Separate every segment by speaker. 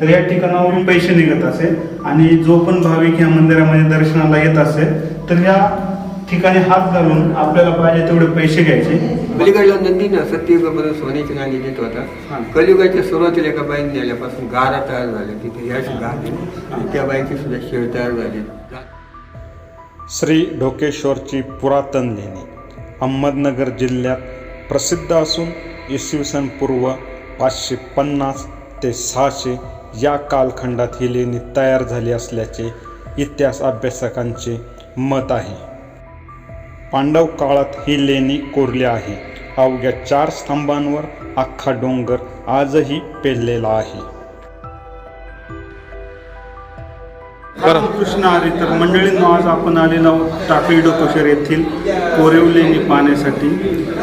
Speaker 1: तर या ठिकाणावरून पैसे निघत असे आणि जो पण भाविक या मंदिरामध्ये दर्शनाला येत असेल तर या ठिकाणी हात घालून आपल्याला पाहिजे तेवढे पैसे घ्यायचे.
Speaker 2: पलीकडला नंदी ना सत्ययुगामध्ये सोन्याची नाणी देत
Speaker 1: हा.
Speaker 2: होता कलियुगाच्या सुरुवातीला एका बाईने नेल्यापासून गारा तयार झाले तिथे याच आणि त्या बाईची सुद्धा शेळ तयार झाली.
Speaker 3: श्री ढोकेश्वरची पुरातन लेणी अहमदनगर जिल्ह्यात प्रसिद्ध असून इसवी सन पूर्व पाचशे पन्नास ते सहाशे या कालखंडात ही लेणी तयार झाली असल्याचे इतिहास अभ्यासकांचे मत आहे. पांडव काळात ही लेणी कोरली आहे. अवघ्या चार स्तंभांवर अख्खा डोंगर आजही पेरलेला आहे.
Speaker 1: कृष्ण हरी तर मंडळींनो आज आपण आलेलो आहोत टाकळी डोकेश्वर येथील कोरीव लेणी पाहण्यासाठी.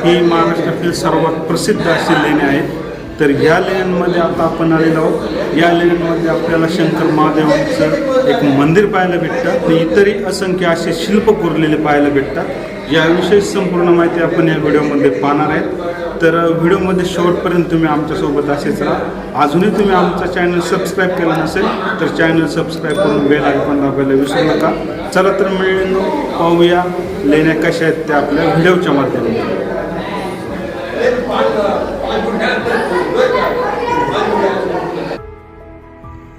Speaker 1: ही महाराष्ट्रातील सर्वात प्रसिद्ध अशी लेणी आहेत तर ह्या लेण्यांमध्ये आता आपण आलेलो आहोत. या लेनमध्ये आपल्याला शंकर महादेवांचं एक मंदिर पाहायला भेटतं आणि इतरही असंख्य असे शिल्प कोरलेले पाहायला भेटतात. याविषयी संपूर्ण माहिती आपण या व्हिडिओमध्ये पाहणार आहेत. तर व्हिडिओमध्ये शेवटपर्यंत तुम्ही आमच्यासोबत असेच राहा. अजूनही तुम्ही आमचा चॅनल सबस्क्राईब केला नसेल तर चॅनल सबस्क्राईब करून बेल आयकॉन दाबायला विसरू नका. चला तर मिळून पाहूया लेण्या कशा आहेत त्या आपल्या व्हिडिओच्या माध्यमातून.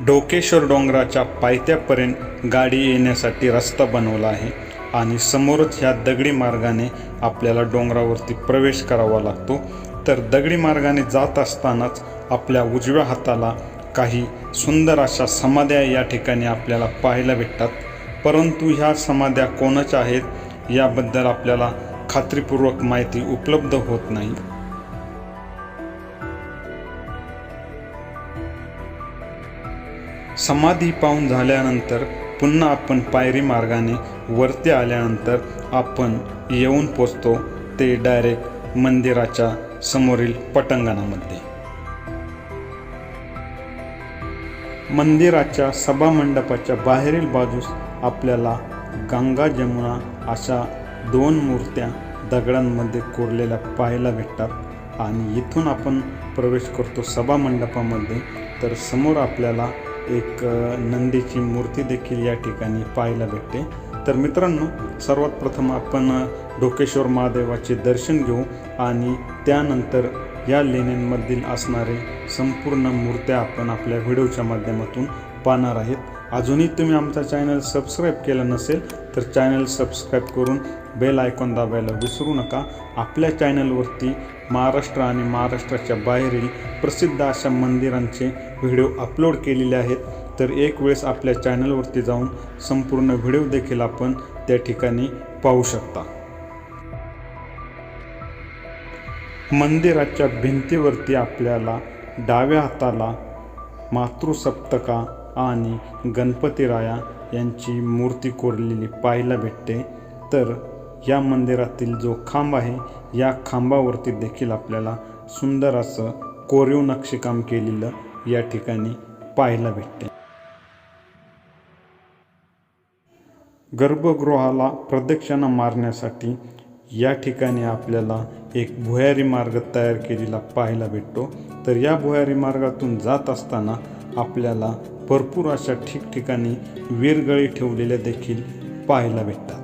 Speaker 3: डोकेश्वर डोंगराच्या पायथ्यापर्यंत गाडी येण्यासाठी रस्ता बनवला आहे आणि समोरच ह्या दगडी मार्गाने आपल्याला डोंगरावरती प्रवेश करावा लागतो. तर दगडी मार्गाने जात असतानाच आपल्या उजव्या हाताला काही सुंदर अशा समाध्या या ठिकाणी आपल्याला पाहायला भेटतात. परंतु ह्या समाध्या कोणाच्या आहेत? याबद्दल आपल्याला खात्रीपूर्वक माहिती उपलब्ध होत नाही. समाधी पाहून झाल्यानंतर पुन्हा आपण पायरी मार्गाने वरती आल्यानंतर आपण येऊन पोचतो ते डायरेक्ट मंदिराच्या समोरील पटांगणामध्ये. मंदिराच्या सभामंडपाच्या बाहेरील बाजूस आपल्याला गंगा जमुना अशा दोन मूर्त्या दगडांमध्ये कोरलेल्या पाहायला भेटतात आणि इथून आपण प्रवेश करतो सभामंडपामध्ये तर समोर आपल्याला एक नंदीची मूर्ती देखील या ठिकाणी पाहायला भेटते. तर मित्रांनो सर्वात प्रथम आपण ढोकेश्वर महादेवाचे दर्शन घेऊ आणि त्यानंतर या लेण्यांमधील असणारे संपूर्ण मूर्त्या आपण आपल्या व्हिडिओच्या माध्यमातून पाहणार आहेत. अजूनही तुम्ही आमचा चॅनल सबस्क्राईब केला नसेल तर चॅनल सबस्क्राईब करून बेल आयकॉन दाबायला विसरू नका. आपल्या चॅनलवरती महाराष्ट्र आणि महाराष्ट्राच्या बाहेरील प्रसिद्ध अशा मंदिरांचे व्हिडिओ अपलोड केलेले आहेत. तर एक वेळेस आपल्या चॅनलवरती जाऊन संपूर्ण व्हिडिओ देखील आपण त्या ठिकाणी पाहू शकता. मंदिराच्या भिंतीवरती आपल्याला डाव्या हाताला मातृसप्तका आणि गणपतीराया यांची मूर्ती कोरलेली पाहायला भेटते. तर या मंदिरातील जो खांब आहे या खांबावरती देखील आपल्याला सुंदर असं कोरीव नक्षीकाम केलेलं या ठिकाणी पाहायला भेटते. गर्भगृहाला प्रदक्षिणा मारण्यासाठी या ठिकाणी आपल्याला एक भुयारी मार्ग तयार केलेला पाहायला भेटतो. तर या भुयारी मार्गातून जात असताना आपल्याला भरपूर अशा ठिकठिकाणी वीरगळी ठेवलेल्या देखील पाहायला भेटतात.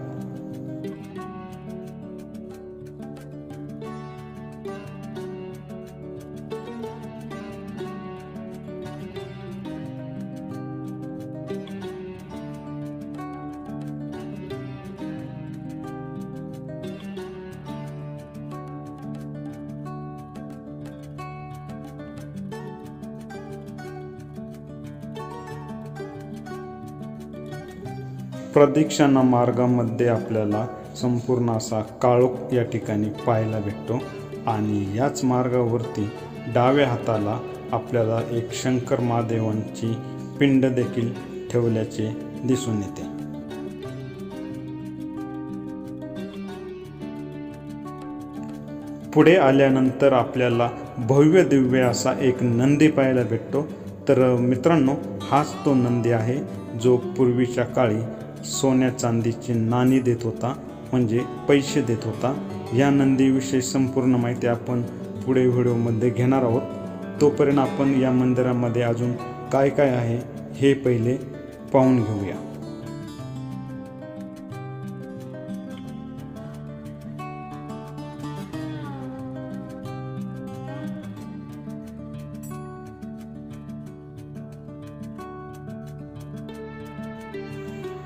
Speaker 3: प्रदक्षिणा मार्गामध्ये आपल्याला संपूर्ण असा काळोख या ठिकाणी पाहायला भेटतो. आणि याच मार्गावरती डाव्या हाताला आपल्याला एक शंकर महादेवांची पिंड देखील ठेवल्याचे दिसून येते. पुढे आल्यानंतर आपल्याला भव्य दिव्य असा एक नंदी पाहायला भेटतो. तर मित्रांनो हाच तो नंदी आहे जो पूर्वीच्या काळी सोन्या चांदीची नाणी देत होता म्हणजे पैसे देत होता. या नंदीविषयी संपूर्ण माहिती आपण पुढे व्हिडिओमध्ये घेणार आहोत. तोपर्यंत आपण या मंदिरामध्ये अजून काय काय आहे हे पहिले पाहून घेऊया.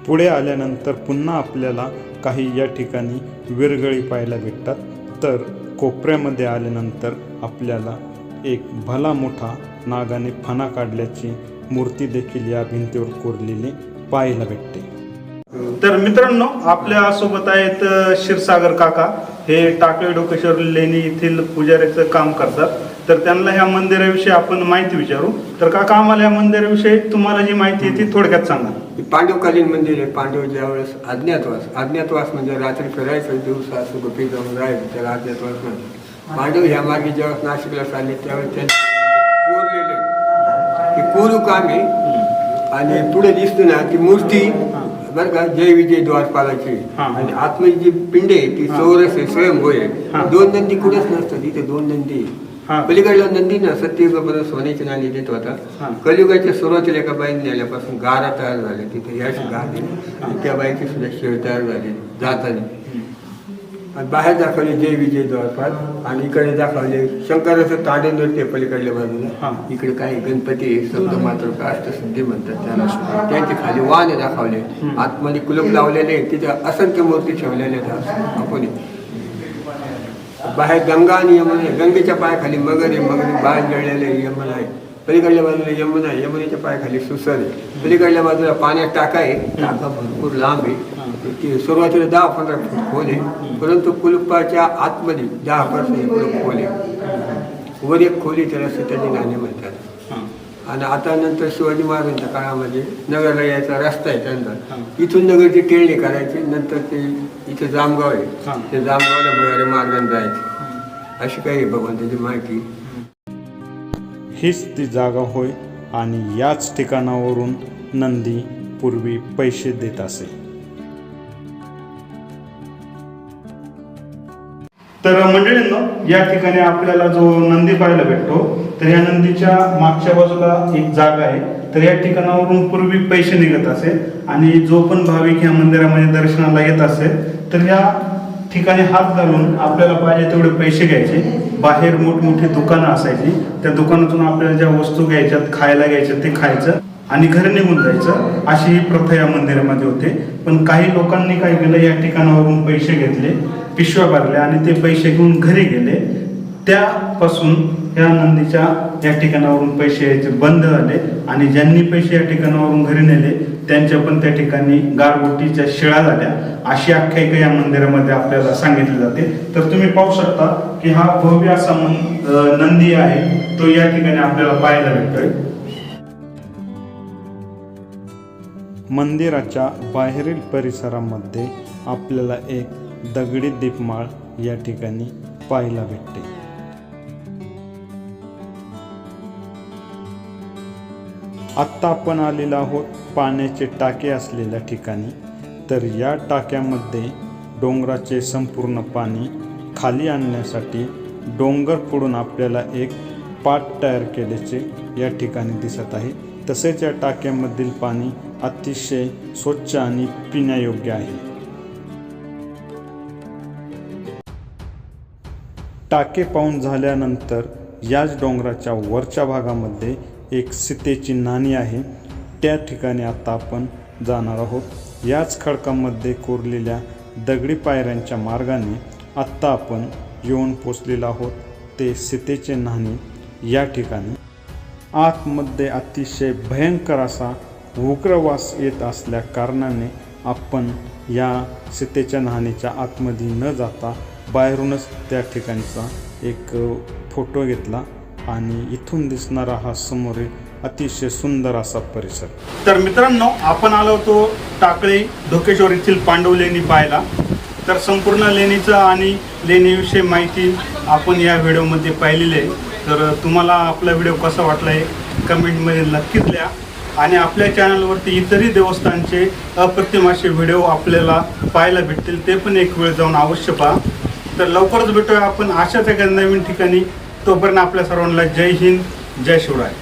Speaker 3: पुढे आल्यानंतर पुन्हा आपल्याला काही या ठिकाणी विरगळी पाहायला भेटतात. तर कोपऱ्यामध्ये आल्यानंतर आपल्याला एक भला मोठा नागाने फणा काढल्याची मूर्ती देखील या भिंतीवर कोरलेली पाहायला भेटते.
Speaker 1: तर मित्रांनो आपल्यासोबत आहेत क्षीरसागर काका. हे टाकळी डोकेश्वर लेणी येथील पुजाऱ्याचं काम करतात. तर त्यांना ह्या मंदिराविषयी आपण माहिती विचारू. तर काका आम्हाला या मंदिराविषयी तुम्हाला जी माहिती आहे ती थोडक्यात सांगा.
Speaker 2: पांडवकालीन मंदिर आहे. पांडव ज्यावेळेस अज्ञातवास अज्ञातवास म्हणजे रात्री फिरायचं दिवसा असं गुपी जाऊन राहायचं त्याला अज्ञातवास म्हणतात. पांडव ह्या मार्गे ज्यावेळेस नाशिकला चालले त्यावेळेस त्यांनी कोरलेले हे कोरू काम आणि पुढे दिसते ना ती मूर्ती बरं का जय विजय द्वारपालाची. आणि आतमध्ये जी पिंड आहे ती. चौरस आहे स्वयंभू. आहे. दोन नंदी कुठेच नसतात. इथे दोन नंदी
Speaker 1: हा.
Speaker 2: पलीकडला नंदी ना सत्ययुगापर्यंत सोन्याची नाणी देत
Speaker 1: हा.
Speaker 2: होता कलियुगाच्या सुरुवातीला एका बाईने नेल्यापासून गारा तयार झाले. तिथे यश गार आणि त्या बाईची सुद्धा शेळ तयार झाली. जाताना आणि बाहेर दाखवले जय विजय द्वारपाल. आणि इकडे दाखवले शंकराचं तांडे नृत्य पलीकडल्या
Speaker 1: हा.
Speaker 2: बाजूला इकडे काही गणपती शब्द मात्र अष्टसिद्धी म्हणतात त्याला त्यांचे खाली वाहने दाखवले. आतमध्ये कुलूप लावलेले. तिथे असंख्य मूर्ती ठेवलेल्या आहेत. आपण बाहेर गंगा आणि यमुना आहे. गंगेच्या पायाखाली मगर आहे मगर बाहेर जळलेले यमुना आहे. पलीकडल्या बाजूला यमुना आहे. यमुनेच्या पायाखाली सुसर आहे. पलीकडल्या बाजूला पाण्यात टाका आहे. टाका भरपूर लांब आहे. ती सुरुवातीला दहा पंधरा फूट खोल आहे. परंतु कुलुपाच्या आतमध्ये दहा पंधरा फूट खोल आहे. वर एक खोली त्याला सीताजी गाणी म्हणतात. आणि आता नंतर शिवाजी महाराजांच्या काळामध्ये नगरला यायचा रस्ता आहे. त्यांचा. इथून नगरची टेळणी करायची नंतर ते इथे जामगाव
Speaker 1: हा.
Speaker 2: आहे ते जामगावला भुयारी मार्गाने जायचे. अशी काही भगवंताची माहिती.
Speaker 3: हीच ती जागा होय आणि याच ठिकाणावरून नंदी पूर्वी पैसे देत असे.
Speaker 1: तर मंडळींनो या ठिकाणी आपल्याला जो नंदी पाहायला भेटतो तर या नंदीच्या मागच्या बाजूला एक जागा आहे. तर या ठिकाणावरून पूर्वी पैसे निघत असे आणि जो पण भाविक या मंदिरामध्ये दर्शनाला येत असेल तर या ठिकाणी हात घालून आपल्याला पाहिजे तेवढे पैसे घ्यायचे. बाहेर मोठमोठी दुकानं असायची. त्या दुकानातून आपल्याला ज्या वस्तू घ्यायच्यात खायला घ्यायच्या ते खायचं आणि घरी निघून जायचं. अशी ही प्रथा या मंदिरामध्ये होते. पण काही लोकांनी काय केलं या ठिकाणावरून पैसे घेतले पिशव्या भरल्या आणि ते पैसे घेऊन घरी गेले. त्यापासून या नंदीच्या या ठिकाणावरून पैसे यायचे बंद झाले आणि ज्यांनी पैसे या ठिकाणावरून घरी नेले त्यांच्या पण त्या ठिकाणी गारगोटीच्या शिळा झाल्या. अशी आख्यायिका या मंदिरामध्ये आपल्याला सांगितली जाते. तर तुम्ही पाहू शकता की हा भव्य असा मन- नंदी आहे. तो या ठिकाणी आपल्याला पाहायला भेटतोय.
Speaker 3: मंदिराच्या बाहेरील परिसरामध्ये आपल्याला एक दगडी दीपमाळ या ठिकाणी पाहायला भेटते. आत्ता आपण आलेलो आहोत पाण्याचे टाके असलेल्या ठिकाणी. तर या टाक्यामध्ये डोंगराचे संपूर्ण पाणी खाली आणण्यासाठी डोंगर फोडून आपल्याला एक पाट तयार केल्याचे या ठिकाणी दिसत आहे. तसेच या टाक्यामधील पाणी अतिशय स्वच्छ आणि पिण्यायोग्य आहे. टाके पाहून झाल्यानंतर याच डोंगराच्या वरच्या भागामध्ये एक सीतेची नाणी आहे. त्या ठिकाणी आता आपण जाणार आहोत. याच खडकामध्ये कोरलेल्या दगडी पायऱ्यांच्या मार्गाने आत्ता आपण येऊन पोचलेलो आहोत. ते सीतेचे नाणी या ठिकाणी. आतमध्ये अतिशय भयंकर असा उग्रवास येत असल्या कारणाने आपण या सीतेच्या न्हाणीच्या आतमध्ये न जाता बाहेरूनच त्या ठिकाणचा एक फोटो घेतला. आणि इथून दिसणारा हा समोरील अतिशय सुंदर असा परिसर.
Speaker 1: तर मित्रांनो आपण आलो होतो टाकळी धोकेश्वर येथील पांडव लेणी पाहायला. तर संपूर्ण लेणीचं आणि लेणीविषयी माहिती आपण या व्हिडिओमध्ये पाहिलेली आहे. तर तुम्हाला आपला व्हिडिओ कसा वाटला आहे कमेंटमध्ये नक्कीच लिहा. आणि आपल्या चॅनलवरती इतरही देवस्थानचे अप्रतिम असे व्हिडिओ आपल्याला पाहायला भेटतील ते पण एक वेळ जाऊन अवश्य पहा. तर लवकरच भेटूया आपण अशाच एका नवीन ठिकाणी. तोपर्यंत आपल्या सर्वांना जय हिंद जय शिवराय.